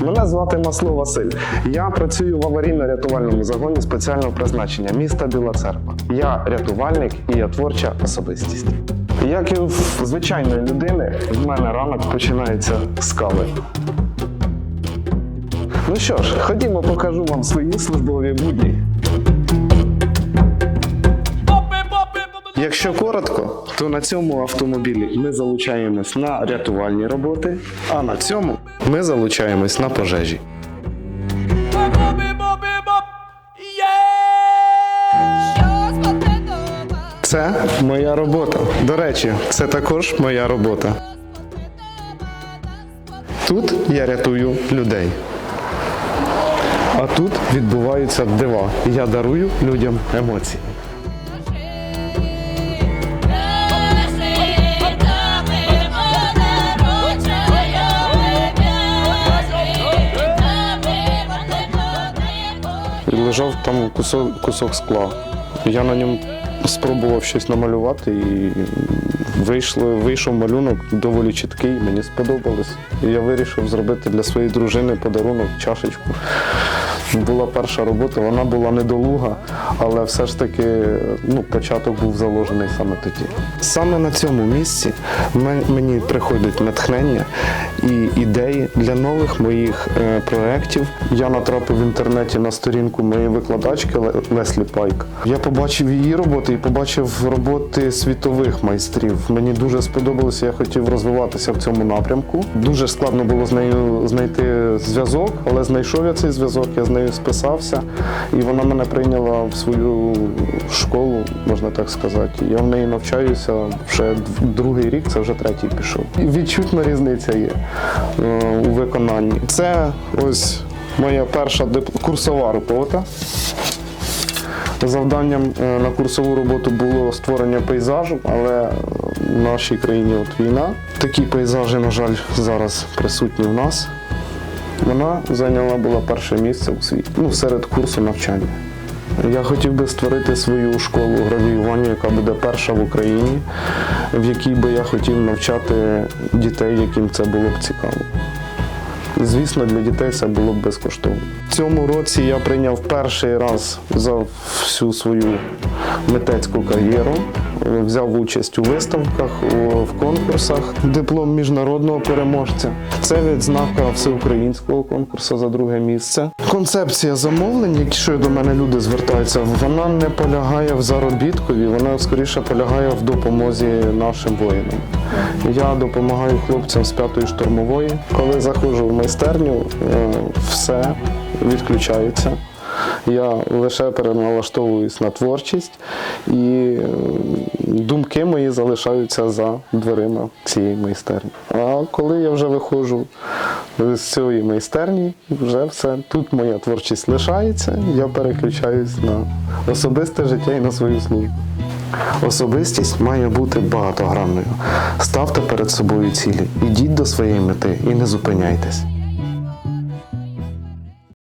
Мене звати Масло Василь. Я працюю в аварійно-рятувальному загоні спеціального призначення міста Біла Церква. Я рятувальник і я творча особистість. Як і в звичайної людини, в мене ранок починається з кави. Ну що ж, ходімо, покажу вам свої службові будні. Якщо коротко, то на цьому автомобілі ми залучаємось на рятувальні роботи, а на цьому ми залучаємось на пожежі. Це моя робота. До речі, це також моя робота. Тут я рятую людей. А тут відбуваються дива. Я дарую людям емоції. Лежав там кусок, кусок скла. Я на ньому спробував щось намалювати і вийшло, вийшов малюнок доволі чіткий, мені сподобалось. І я вирішив зробити для своєї дружини подарунок, чашечку. Була перша робота, вона була недолуга, але все ж таки ну, початок був заложений саме тоді. Саме на цьому місці мені приходить натхнення і ідеї для нових моїх е, проєктів. Я натрапив в інтернеті на сторінку моєї викладачки Леслі Пайк. Я побачив її роботи і побачив роботи світових майстрів. Мені дуже сподобалося, я хотів розвиватися в цьому напрямку. Дуже складно було з нею знайти зв'язок, але знайшов я цей зв'язок, я нею списався, і вона мене прийняла в свою школу, можна так сказати. Я в неї навчаюся вже другий рік, це вже третій пішов. Відчутна різниця є е, у виконанні. Це ось моя перша курсова робота. Завданням е, на курсову роботу було створення пейзажу, але в нашій країні от війна. Такі пейзажі, на жаль, зараз присутні в нас. Вона зайняла була перше місце у світі, ну, серед курсу навчання. Я хотів би створити свою школу гравіювання, яка буде перша в Україні, в якій би я хотів навчати дітей, яким це було б цікаво. Звісно, для дітей це було б безкоштовно. В цьому році я прийняв перший раз за всю свою митецьку кар'єру. Взяв участь у виставках, в конкурсах, диплом міжнародного переможця. Це відзнака всеукраїнського конкурсу за друге місце. Концепція замовлень, якщо до мене люди звертаються, вона не полягає в заробіткові, вона скоріше полягає в допомозі нашим воїнам. Я допомагаю хлопцям з п'ятої штурмової. Коли заходжу в майстерню, е, все відключається. Я лише переналаштовуюсь на творчість, і е, думки мої залишаються за дверима цієї майстерні. А коли я вже виходжу з цієї майстерні, вже все тут моя творчість лишається. Я переключаюсь на особисте життя і на свою службу. Особистість має бути багатогранною. Ставте перед собою цілі, ідіть до своєї мети і не зупиняйтесь.